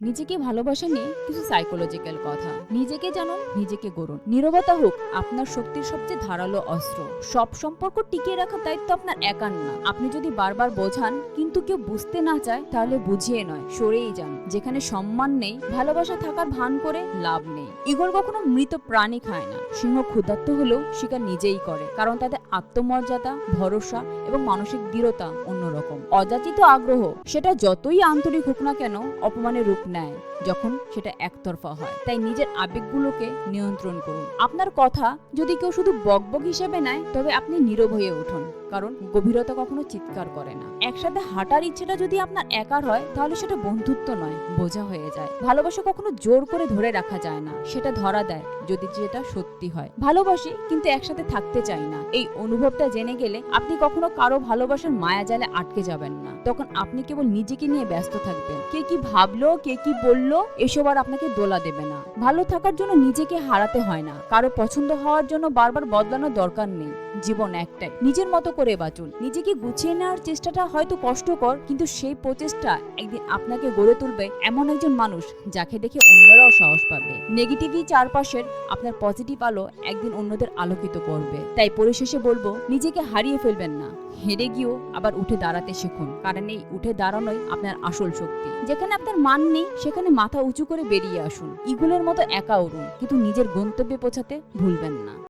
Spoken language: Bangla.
নিজেকে ভালোবাসা নিয়ে কিছু সাইকোলজিক্যাল কথা। নিজেকে জানুন, নিজেকে গড়ুন। নীরবতা হোক, আপনার শক্তির সবচেয়ে ধারালো অস্ত্র। সব সম্পর্ক টিকিয়ে রাখার দায়িত্ব আপনার একার না। আপনি যদি বারবার বোঝান, কিন্তু কেউ বুঝতে না চায়, তাহলে বুঝিয়ে নয়, সরেই যান। যেখানে সম্মান নেই, ভালোবাসা থাকার ভান করে লাভ নেই। ইগল কখনো মৃত প্রাণী খায় না। সিংহ ক্ষুধার্ত হলেও শিকার নিজেই করে, কারণ তাদের আত্মমর্যাদা, ভরসা এবং মানসিক দৃঢ়তা অন্যরকম। অযাচিত আগ্রহ, সেটা যতই আন্তরিক হোক না কেন, অপমানের রূপ নেয় যখন সেটা একতরফা হয়। তাই নিজের আবেগগুলোকে নিয়ন্ত্রণ করুন। আপনার কথা যদি কেউ শুধু বকবক হিসেবে নেয়, তবে আপনি নীরব হয়ে উঠুন। কারণ গভীরতা কখনো চিৎকার করে না। একসাথে হাঁটার ইচ্ছেটা যদি আপনার একার হয়, তাহলে সেটা বন্ধুত্ব নয়, বোঝা হয়ে যায়। ভালোবাসা কখনো জোর করে ধরে রাখা যায় না, সেটা ধরা দেয়, যদি যেটা সত্যি হয়। ভালোবাসি, কিন্তু একসাথে থাকতে চাই না। এই অনুভবটা জেনে গেলে আপনি কখনো কারও ভালোবাসার মায়াজালে আটকে যাবেন না। তখন আপনি কেবল নিজেকে নিয়ে ব্যস্ত থাকবেন। কে কি ভাবলো, কে কি বলল, এসব আর আপনাকে দোলা দেবে না। ভালো থাকার জন্য নিজেকে হারাতে হয় না। কারও পছন্দ হওয়ার জন্য বারবার বদলানোর দরকার নেই। জীবন একটাই। নিজের মতো করে বাঁচুন। নিজেকে গুছিয়ে নেওয়ার চেষ্টাটা হয়তো কষ্টকর, কিন্তু সেই প্রচেষ্টা একদিন আপনাকে গড়ে তুলবে এমন একজন মানুষ যাকে দেখে অন্যরাও সাহস পাবে। নেগেটিভই চারপাশের আপনার পজিটিভ আলো একদিন অন্যদের আলোকিত করবে। তাই পরিশেষে বলব, নিজেকে হারিয়ে ফেলবেন না। হেরে গিয়েও আবার উঠে দাঁড়াতে শিখুন। কারণ এই উঠে দাঁড়ানোই আপনার আসল শক্তি। যেখানে আপনার মান নেই, সেখানে মাথা উঁচু করে বেরিয়ে আসুন। ইগুলের মতো একা উড়ুন, কিন্তু নিজের গন্তব্যে পৌঁছাতে ভুলবেন না।